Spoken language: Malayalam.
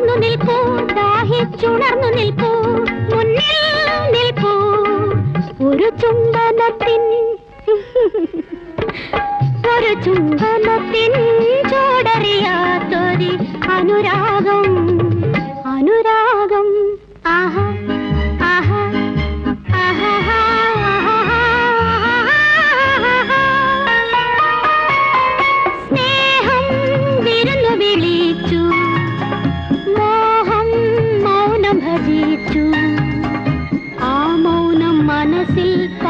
ഉണർന്നു നിൽക്കൂ ദാഹിച്ചുണർന്നു നിൽക്കൂ മുന്നിൽ നിൽക്കൂ ഒരു ചുംബനത്തിൻ ഒരു ചുംബനത്തിൻ ചോടറിയാത്തൊരു അനുരാഗം दिल का